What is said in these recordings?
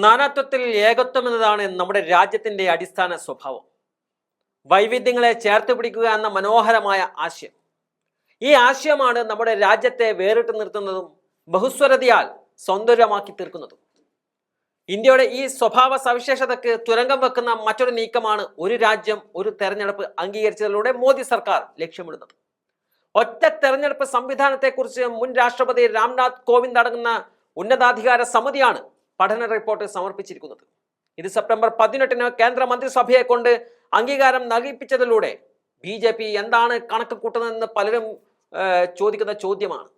നാനാത്വത്തിൽ ഏകത്വം എന്നതാണ് നമ്മുടെ രാജ്യത്തിന്റെ അടിസ്ഥാന സ്വഭാവം. വൈവിധ്യങ്ങളെ ചേർത്ത് പിടിക്കുക എന്ന മനോഹരമായ ആശയം. ഈ ആശയമാണ് നമ്മുടെ രാജ്യത്തെ വേറിട്ട് നിർത്തുന്നതും ബഹുസ്വരതയാൽ സൗന്ദര്യമാക്കി തീർക്കുന്നതും. ഇന്ത്യയുടെ ഈ സ്വഭാവ സവിശേഷതയ്ക്ക് തുരങ്കം വെക്കുന്ന മറ്റൊരു നീക്കമാണ് ഒരു രാജ്യം ഒരു തെരഞ്ഞെടുപ്പ് അംഗീകരിച്ചതിലൂടെ മോദി സർക്കാർ ലക്ഷ്യമിടുന്നത്. ഒറ്റ തെരഞ്ഞെടുപ്പ് സംവിധാനത്തെക്കുറിച്ച് മുൻ രാഷ്ട്രപതി രാംനാഥ് കോവിന്ദ് അടങ്ങുന്ന ഉന്നതാധികാര സമിതിയാണ് പഠന റിപ്പോർട്ട് സമർപ്പിച്ചിരിക്കുന്നത്. ഇത് സെപ്റ്റംബർ പതിനെട്ടിന് കേന്ദ്ര മന്ത്രിസഭയെ കൊണ്ട് അംഗീകാരം നൽകിപ്പിച്ചതിലൂടെ ബി ജെ പി എന്താണ് കണക്ക് കൂട്ടുന്നതെന്ന് പലരും ചോദിക്കുന്ന ചോദ്യമാണ്.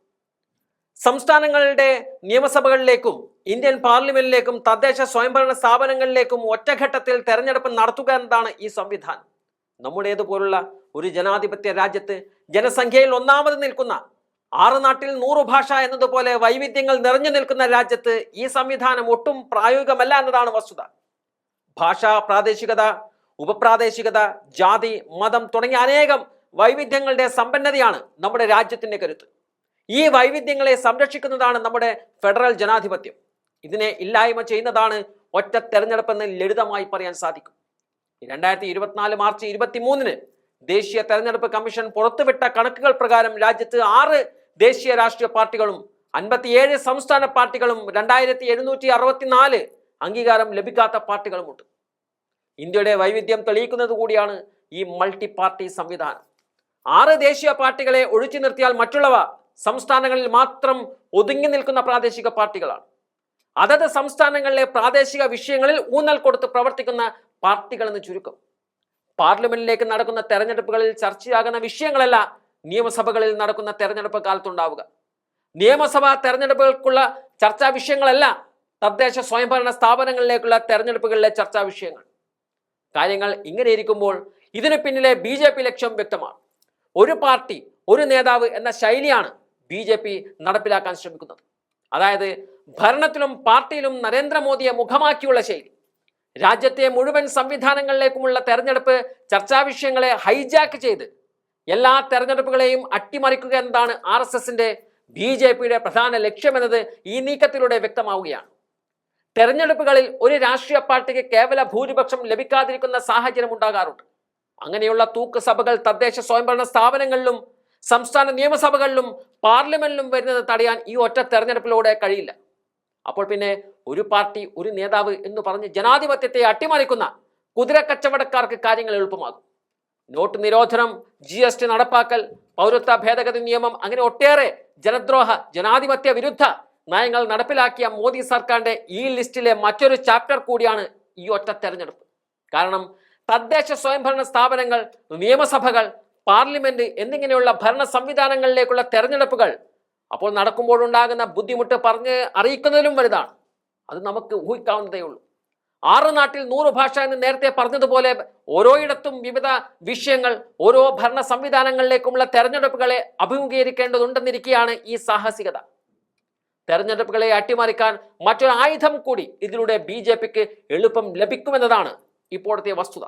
സംസ്ഥാനങ്ങളുടെ നിയമസഭകളിലേക്കും ഇന്ത്യൻ പാർലമെന്റിലേക്കും തദ്ദേശ സ്വയംഭരണ സ്ഥാപനങ്ങളിലേക്കും ഒറ്റഘട്ടത്തിൽ തെരഞ്ഞെടുപ്പ് നടത്തുക എന്നതാണ് ഈ സംവിധാനം. നമ്മുടേതുപോലുള്ള ഒരു ജനാധിപത്യ രാജ്യത്ത് ജനസംഖ്യയിൽ ഒന്നാമത് നിൽക്കുന്ന ആറ് നാട്ടിൽ നൂറു ഭാഷ എന്നതുപോലെ വൈവിധ്യങ്ങൾ നിറഞ്ഞു നിൽക്കുന്ന രാജ്യത്ത് ഈ സംവിധാനം ഒട്ടും പ്രായോഗികമല്ല എന്നതാണ് വസ്തുത. ഭാഷ പ്രാദേശികത ഉപപ്രാദേശികത ജാതി മതം തുടങ്ങിയ അനേകം വൈവിധ്യങ്ങളുടെ സമ്പന്നതയാണ് നമ്മുടെ രാജ്യത്തിന്റെ കരുത്ത്. ഈ വൈവിധ്യങ്ങളെ സംരക്ഷിക്കുന്നതാണ് നമ്മുടെ ഫെഡറൽ ജനാധിപത്യം. ഇതിനെ ഇല്ലായ്മ ചെയ്യുന്നതാണ് ഒറ്റ തെരഞ്ഞെടുപ്പെന്ന് ലളിതമായി പറയാൻ സാധിക്കും. രണ്ടായിരത്തി ഇരുപത്തിനാല് മാർച്ച് ഇരുപത്തി മൂന്നിന് ദേശീയ തെരഞ്ഞെടുപ്പ് കമ്മീഷൻ പുറത്തുവിട്ട കണക്കുകൾ പ്രകാരം രാജ്യത്ത് ആറ് ദേശീയ രാഷ്ട്രീയ പാർട്ടികളും അൻപത്തിയേഴ് സംസ്ഥാന പാർട്ടികളും രണ്ടായിരത്തി എഴുന്നൂറ്റി അറുപത്തിനാല് അംഗീകാരം ലഭിക്കാത്ത പാർട്ടികളുമുണ്ട്. ഇന്ത്യയുടെ വൈവിധ്യം തെളിയിക്കുന്നത് കൂടിയാണ് ഈ മൾട്ടി പാർട്ടി സംവിധാനം. ആറ് ദേശീയ പാർട്ടികളെ ഒഴിച്ചു നിർത്തിയാൽ മറ്റുള്ളവ സംസ്ഥാനങ്ങളിൽ മാത്രം ഒതുങ്ങി നിൽക്കുന്ന പ്രാദേശിക പാർട്ടികളാണ്. അതത് സംസ്ഥാനങ്ങളിലെ പ്രാദേശിക വിഷയങ്ങളിൽ ഊന്നൽ കൊടുത്ത് പ്രവർത്തിക്കുന്ന പാർട്ടികൾ എന്ന് ചുരുക്കം. പാർലമെന്റിലേക്ക് നടക്കുന്ന തെരഞ്ഞെടുപ്പുകളിൽ ചർച്ചയാകുന്ന വിഷയങ്ങളല്ല നിയമസഭകളിൽ നടക്കുന്ന തെരഞ്ഞെടുപ്പ് കാലത്തുണ്ടാവുക. നിയമസഭാ തെരഞ്ഞെടുപ്പുകൾക്കുള്ള ചർച്ചാ വിഷയങ്ങളല്ല തദ്ദേശ സ്വയംഭരണ സ്ഥാപനങ്ങളിലേക്കുള്ള തെരഞ്ഞെടുപ്പുകളിലെ ചർച്ചാ വിഷയങ്ങൾ. കാര്യങ്ങൾ ഇങ്ങനെ ഇരിക്കുമ്പോൾ ഇതിന് പിന്നിലെ ബി ജെ പി ലക്ഷ്യം വ്യക്തമാണ്. ഒരു പാർട്ടി ഒരു നേതാവ് എന്ന ശൈലിയാണ് ബി ജെ പി നടപ്പിലാക്കാൻ ശ്രമിക്കുന്നത്. അതായത് ഭരണത്തിലും പാർട്ടിയിലും നരേന്ദ്രമോദിയെ മുഖമാക്കിയുള്ള ശൈലി. രാജ്യത്തെ മുഴുവൻ സംവിധാനങ്ങളിലേക്കുമുള്ള തെരഞ്ഞെടുപ്പ് ചർച്ചാ വിഷയങ്ങളെ ഹൈജാക്ക് ചെയ്ത് എല്ലാ തെരഞ്ഞെടുപ്പുകളെയും അട്ടിമറിക്കുക എന്നതാണ് ആർ എസ് എസിന്റെ ബി ജെ പിയുടെ പ്രധാന ലക്ഷ്യമെന്നത് ഈ നീക്കത്തിലൂടെ വ്യക്തമാവുകയാണ്. തെരഞ്ഞെടുപ്പുകളിൽ ഒരു രാഷ്ട്രീയ പാർട്ടിക്ക് കേവല ഭൂരിപക്ഷം ലഭിക്കാതിരിക്കുന്ന സാഹചര്യം ഉണ്ടാകാറുണ്ട്. അങ്ങനെയുള്ള തൂക്ക് സഭകൾ തദ്ദേശ സ്വയംഭരണ സ്ഥാപനങ്ങളിലും സംസ്ഥാന നിയമസഭകളിലും പാർലമെന്റിലും വരുന്നത് തടയാൻ ഈ ഒറ്റ തെരഞ്ഞെടുപ്പിലൂടെ കഴിയില്ല. അപ്പോൾ പിന്നെ ഒരു പാർട്ടി ഒരു നേതാവ് എന്ന് പറഞ്ഞ് ജനാധിപത്യത്തെ അട്ടിമറിക്കുന്ന കുതിര കച്ചവടക്കാർക്ക് കാര്യങ്ങൾ എളുപ്പമാകും. നോട്ട് നിരോധനം ജി എസ് ടി നടപ്പാക്കൽ പൗരത്വ ഭേദഗതി നിയമം അങ്ങനെ ഒട്ടേറെ ജനദ്രോഹ ജനാധിപത്യ വിരുദ്ധ നയങ്ങൾ നടപ്പിലാക്കിയ മോദി സർക്കാരിന്റെ ഈ ലിസ്റ്റിലെ മറ്റൊരു ചാപ്റ്റർ കൂടിയാണ് ഈ ഒറ്റ തെരഞ്ഞെടുപ്പ്. കാരണം തദ്ദേശ സ്വയംഭരണ സ്ഥാപനങ്ങൾ നിയമസഭകൾ പാർലമെന്റ് എന്നിങ്ങനെയുള്ള ഭരണ സംവിധാനങ്ങളിലേക്കുള്ള തെരഞ്ഞെടുപ്പുകൾ അപ്പോൾ നടക്കുമ്പോഴുണ്ടാകുന്ന ബുദ്ധിമുട്ട് പറഞ്ഞ് അറിയിക്കുന്നതിലും വലുതാണ്. അത് നമുക്ക് ഊഹിക്കാവുന്നതേ ഉള്ളൂ. ആറ് നാട്ടിൽ നൂറ് ഭാഷ എന്ന് നേരത്തെ പറഞ്ഞതുപോലെ ഓരോയിടത്തും വിവിധ വിഷയങ്ങൾ ഓരോ ഭരണ സംവിധാനങ്ങളിലേക്കുമുള്ള തെരഞ്ഞെടുപ്പുകളെ അഭിമുഖീകരിക്കേണ്ടതുണ്ടെന്നിരിക്കെയാണ് ഈ സാഹസികത. തെരഞ്ഞെടുപ്പുകളെ അട്ടിമറിക്കാൻ മറ്റൊരു ആയുധം കൂടി ഇതിലൂടെ ബി എളുപ്പം ലഭിക്കുമെന്നതാണ് ഇപ്പോഴത്തെ വസ്തുത.